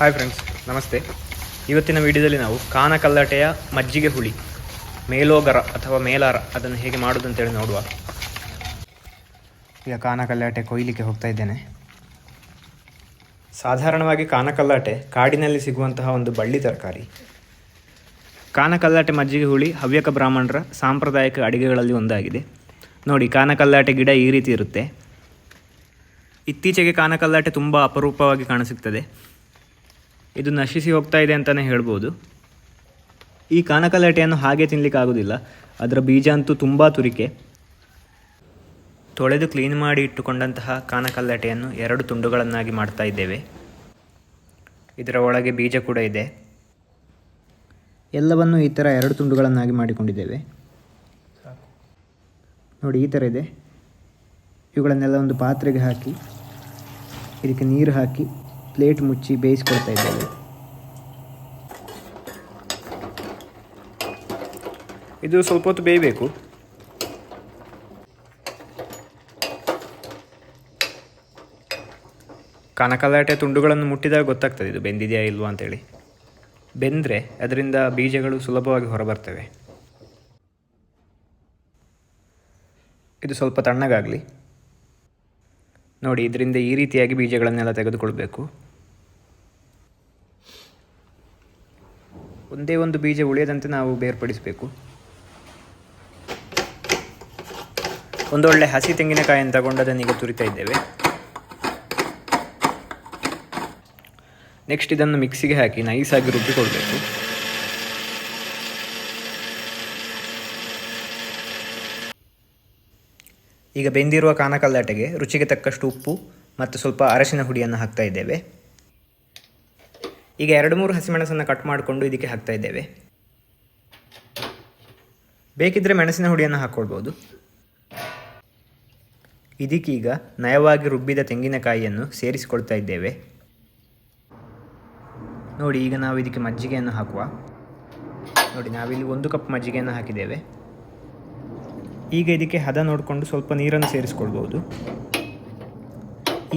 Hi friends ನಮಸ್ತೆ. ಇವತ್ತಿನ ವಿಡಿಯೋದಲ್ಲಿ ನಾವು ಕಾನಕಲ್ಲಟೆಯ ಮಜ್ಜಿಗೆ ಹುಳಿ, ಮೇಲೋಗರ ಅಥವಾ ಮೇಲಾರ ಅದನ್ನು ಹೇಗೆ ಮಾಡೋದು ಅಂತೇಳಿ ನೋಡುವ. ಈಗ ಕಾನಕಲ್ಲಾಟೆ ಕೊಯ್ಲಿಕ್ಕೆ ಹೋಗ್ತಾ ಇದ್ದೇನೆ. ಸಾಧಾರಣವಾಗಿ ಕಾನಕಲ್ಲಾಟೆ ಕಾಡಿನಲ್ಲಿ ಸಿಗುವಂತಹ ಒಂದು ಬಳ್ಳಿ ತರಕಾರಿ. ಕಾನಕಲ್ಲಾಟೆ ಮಜ್ಜಿಗೆ ಹುಳಿ ಹವ್ಯಕ ಬ್ರಾಹ್ಮಣರ ಸಾಂಪ್ರದಾಯಿಕ ಅಡಿಗೆಗಳಲ್ಲಿ ಒಂದಾಗಿದೆ. ನೋಡಿ, ಕಾನಕಲ್ಲಾಟೆ ಗಿಡ ಈ ರೀತಿ ಇರುತ್ತೆ. ಇತ್ತೀಚೆಗೆ ಕಾನಕಲ್ಲಾಟೆ ತುಂಬ ಅಪರೂಪವಾಗಿ ಕಾಣಸಿಗ್ತದೆ ಇದು ನಶಿಸಿ ಹೋಗ್ತಾ ಇದೆ ಅಂತಲೇ ಹೇಳ್ಬೋದು. ಈ ಕಾನಕಲಟೆಯನ್ನು ಹಾಗೆ ತಿನ್ನಲಿಕ್ಕೆ ಆಗೋದಿಲ್ಲ ಅದರ ಬೀಜ ಅಂತೂ ತುಂಬ ತುರಿಕೆ. ತೊಳೆದು ಕ್ಲೀನ್ ಮಾಡಿ ಇಟ್ಟುಕೊಂಡಂತಹ ಕಾನಕಲ್ಲಟೆಯನ್ನು ಎರಡು ತುಂಡುಗಳನ್ನಾಗಿ ಮಾಡ್ತಾ ಇದ್ದೇವೆ. ಇದರ ಒಳಗೆ ಬೀಜ ಕೂಡ ಇದೆ. ಎಲ್ಲವನ್ನು ಈ ಥರ ಎರಡು ತುಂಡುಗಳನ್ನಾಗಿ ಮಾಡಿಕೊಂಡಿದ್ದೇವೆ. ನೋಡಿ, ಈ ಥರ ಇದೆ. ಇವುಗಳನ್ನೆಲ್ಲ ಒಂದು ಪಾತ್ರೆಗೆ ಹಾಕಿ, ಇದಕ್ಕೆ ನೀರು ಹಾಕಿ ಪ್ಲೇಟ್ ಮುಚ್ಚಿ ಬೇಯಿಸ್ಕೊಳ್ತಾ ಇದ್ದೇವೆ ಇದು ಸ್ವಲ್ಪ ಹೊತ್ತು ಬೇಯಬೇಕು. ಕನಕಲಾಟೆ ತುಂಡುಗಳನ್ನು ಮುಟ್ಟಿದಾಗ ಗೊತ್ತಾಗ್ತದೆ ಇದು ಬೆಂದಿದೆಯಾ ಇಲ್ವಾ ಅಂತೇಳಿ. ಬೆಂದರೆ ಅದರಿಂದ ಬೀಜಗಳು ಸುಲಭವಾಗಿ ಹೊರಬರ್ತವೆ. ಇದು ಸ್ವಲ್ಪ ತಣ್ಣಗಾಗಲಿ. ನೋಡಿ, ಇದರಿಂದ ಈ ರೀತಿಯಾಗಿ ಬೀಜಗಳನ್ನೆಲ್ಲ ತೆಗೆದುಕೊಳ್ಬೇಕು. ಒಂದೇ ಒಂದು ಬೀಜ ಉಳಿಯದಂತೆ ನಾವು ಬೇರ್ಪಡಿಸಬೇಕು. ಒಂದೊಳ್ಳೆ ಹಸಿ ತೆಂಗಿನಕಾಯಿಯನ್ನು ತಗೊಂಡು ಅದನ್ನು ಈಗ ತುರಿತಾ ಇದ್ದೇವೆ. ನೆಕ್ಸ್ಟ್ ಇದನ್ನು ಮಿಕ್ಸಿಗೆ ಹಾಕಿ ನೈಸಾಗಿ ರುಬ್ಬಿಕೊಳ್ಬೇಕು ಈಗ ಬೆಂದಿರುವ ಕಾನಕಲ್ಲಾಟೆಗೆ ರುಚಿಗೆ ತಕ್ಕಷ್ಟು ಉಪ್ಪು ಮತ್ತು ಸ್ವಲ್ಪ ಅರಶಿನ ಹುಡಿಯನ್ನು ಹಾಕ್ತಾ ಇದ್ದೇವೆ. ಈಗ ಎರಡು ಮೂರು ಹಸಿಮೆಣಸನ್ನು ಕಟ್ ಮಾಡಿಕೊಂಡು ಇದಕ್ಕೆ ಹಾಕ್ತಾ ಇದ್ದೇವೆ. ಬೇಕಿದ್ದರೆ ಮೆಣಸಿನ ಹುಡಿಯನ್ನು ಹಾಕ್ಕೊಳ್ಬೋದು ಇದಕ್ಕೀಗ ನಯವಾಗಿ ರುಬ್ಬಿದ ತೆಂಗಿನಕಾಯಿಯನ್ನು ಸೇರಿಸಿಕೊಳ್ತಾ ಇದ್ದೇವೆ. ನೋಡಿ, ಈಗ ನಾವು ಇದಕ್ಕೆ ಮಜ್ಜಿಗೆಯನ್ನು ಹಾಕುವ. ನೋಡಿ, ನಾವಿಲ್ಲಿ ಒಂದು ಕಪ್ ಮಜ್ಜಿಗೆಯನ್ನು ಹಾಕಿದ್ದೇವೆ. ಈಗ ಇದಕ್ಕೆ ಹದ ನೋಡಿಕೊಂಡು ಸ್ವಲ್ಪ ನೀರನ್ನು ಸೇರಿಸ್ಕೊಳ್ಬೋದು.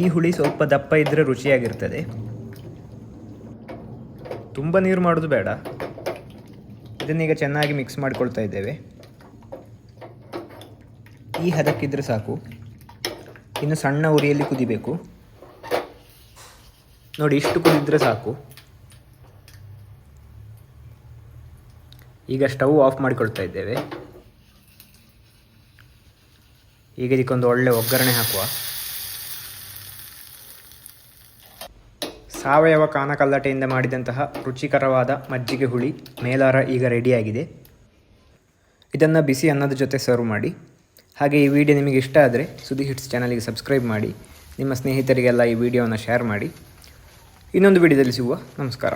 ಈ ಹುಳಿ ಸ್ವಲ್ಪ ದಪ್ಪ ಇದ್ದರೆ ರುಚಿಯಾಗಿರ್ತದೆ. ತುಂಬ ನೀರು ಮಾಡೋದು ಬೇಡ. ಇದನ್ನೀಗ ಚೆನ್ನಾಗಿ ಮಿಕ್ಸ್ ಮಾಡಿಕೊಳ್ತಾ ಇದ್ದೇವೆ. ಈ ಹದಕ್ಕಿದ್ರೆ ಸಾಕು. ಇನ್ನು ಸಣ್ಣ ಉರಿಯಲ್ಲಿ ಕುದಿಬೇಕು. ನೋಡಿ, ಇಷ್ಟು ಕುದಿದ್ರೆ ಸಾಕು. ಈಗ ಸ್ಟವ್ ಆಫ್ ಮಾಡಿಕೊಳ್ತಾ ಇದ್ದೇವೆ. ಈಗ ಇದಕ್ಕೊಂದು ಒಳ್ಳೆ ಒಗ್ಗರಣೆ ಹಾಕುವ. ಸಾವಯವ ಕಾನಕಲ್ಲಟೆಯಿಂದ ಮಾಡಿದಂತಹ ರುಚಿಕರವಾದ ಮಜ್ಜಿಗೆ ಹುಳಿ ಮೇಲಾರ ಈಗ ರೆಡಿಯಾಗಿದೆ. ಇದನ್ನು ಬಿಸಿ ಅನ್ನದ ಜೊತೆ ಸರ್ವ್ ಮಾಡಿ. ಹಾಗೆ ಈ ವಿಡಿಯೋ ನಿಮಗೆ ಇಷ್ಟ ಆದರೆ ಸುದ್ದಿ ಹಿಟ್ಸ್ ಚಾನಲಿಗೆ ಸಬ್ಸ್ಕ್ರೈಬ್ ಮಾಡಿ. ನಿಮ್ಮ ಸ್ನೇಹಿತರಿಗೆಲ್ಲ ಈ ವಿಡಿಯೋವನ್ನು ಶೇರ್ ಮಾಡಿ. ಇನ್ನೊಂದು ವಿಡಿಯೋದಲ್ಲಿ ಸಿಗುವ ನಮಸ್ಕಾರ.